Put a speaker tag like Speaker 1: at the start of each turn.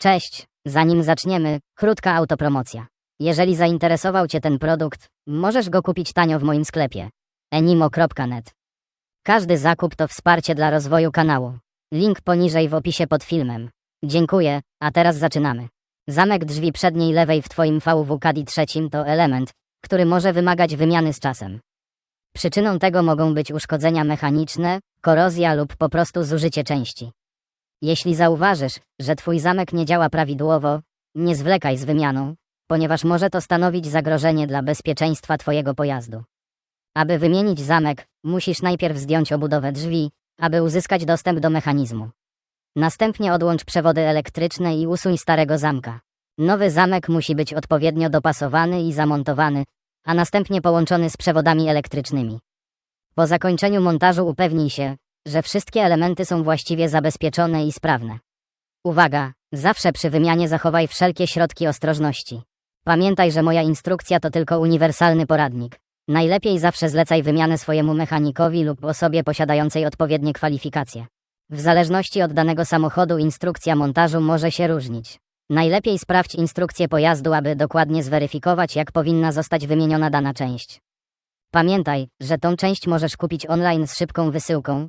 Speaker 1: Cześć, zanim zaczniemy, krótka autopromocja. Jeżeli zainteresował Cię ten produkt, możesz go kupić tanio w moim sklepie enimo.net. Każdy zakup to wsparcie dla rozwoju kanału. Link poniżej w opisie pod filmem. Dziękuję, a teraz zaczynamy. Zamek drzwi przedniej lewej w Twoim VWKD trzecim to element, który może wymagać wymiany z czasem. Przyczyną tego mogą być uszkodzenia mechaniczne, korozja lub po prostu zużycie części. Jeśli zauważysz, że Twój zamek nie działa prawidłowo, nie zwlekaj z wymianą, ponieważ może to stanowić zagrożenie dla bezpieczeństwa Twojego pojazdu. Aby wymienić zamek, musisz najpierw zdjąć obudowę drzwi, aby uzyskać dostęp do mechanizmu. Następnie odłącz przewody elektryczne i usuń starego zamka. Nowy zamek musi być odpowiednio dopasowany i zamontowany, a następnie połączony z przewodami elektrycznymi. Po zakończeniu montażu upewnij się, że wszystkie elementy są właściwie zabezpieczone i sprawne. Uwaga, zawsze przy wymianie zachowaj wszelkie środki ostrożności. Pamiętaj, że moja instrukcja to tylko uniwersalny poradnik. Najlepiej zawsze zlecaj wymianę swojemu mechanikowi lub osobie posiadającej odpowiednie kwalifikacje. W zależności od danego samochodu instrukcja montażu może się różnić. Najlepiej sprawdź instrukcję pojazdu, aby dokładnie zweryfikować, jak powinna zostać wymieniona dana część. Pamiętaj, że tą część możesz kupić online z szybką wysyłką.